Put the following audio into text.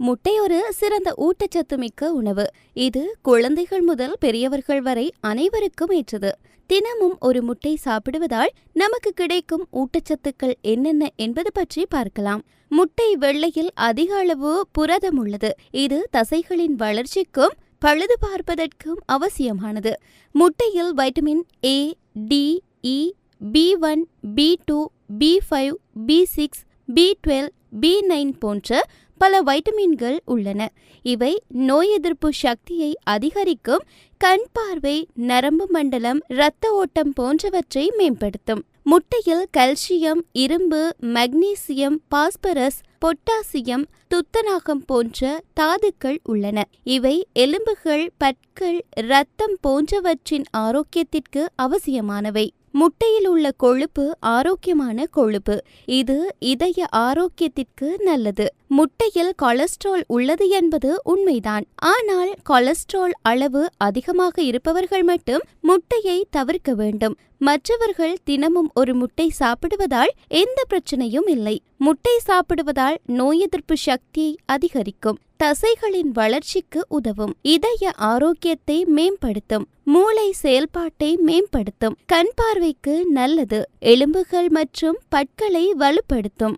முட்டை ஒரு சிறந்த ஊட்டச்சத்து மிக்க உணவு. இது குழந்தைகள் முதல் பெரியவர்கள் வரை அனைவருக்கும் ஏற்றது. தினமும் ஒரு முட்டை சாப்பிடுவதால் நமக்கு கிடைக்கும் ஊட்டச்சத்துக்கள் என்னென்ன என்பது பற்றி பார்க்கலாம். முட்டை வெள்ளையில் அதிக அளவு புரதம் உள்ளது. இது தசைகளின் வளர்ச்சிக்கும் பழுது பார்ப்பதற்கும் அவசியமானது. முட்டையில் vitamin A D E B one B two B five B six B twelve B nine போன்ற பல வைட்டமின்கள் உள்ளன. இவை நோய் எதிர்ப்பு சக்தியை அதிகரிக்கும் கண் பார்வை நரம்பு மண்டலம் இரத்த ஓட்டம் போன்றவற்றை மேம்படுத்தும். முட்டையில் கல்சியம் இரும்பு மக்னீசியம் பாஸ்பரஸ் பொட்டாசியம் துத்தநாகம் போன்ற தாதுக்கள் உள்ளன. இவை எலும்புகள் பற்கள் இரத்தம் போன்றவற்றின் ஆரோக்கியத்திற்கு அவசியமானவை. முட்டையில் உள்ள கொழுப்பு ஆரோக்கியமான கொழுப்பு. இது இதய ஆரோக்கியத்திற்கு நல்லது. முட்டையில் கொலஸ்ட்ரால் உள்ளது என்பது உண்மைதான். ஆனால் கொலஸ்ட்ரால் அளவு அதிகமாக இருப்பவர்கள் மட்டும் முட்டையை தவிர்க்க வேண்டும். மற்றவர்கள் தினமும் ஒரு முட்டை சாப்பிடுவதால் எந்த பிரச்சனையும் இல்லை. முட்டை சாப்பிடுவதால் நோய் எதிர்ப்பு சக்தியை அதிகரிக்கும். தசைகளின் வளர்ச்சிக்கு உதவும். இதய ஆரோக்கியத்தை மேம்படுத்தும். மூளை செயல்பாட்டை மேம்படுத்தும். கண் பார்வைக்கு நல்லது. எலும்புகள் மற்றும் பற்களை வலுப்படுத்தும்.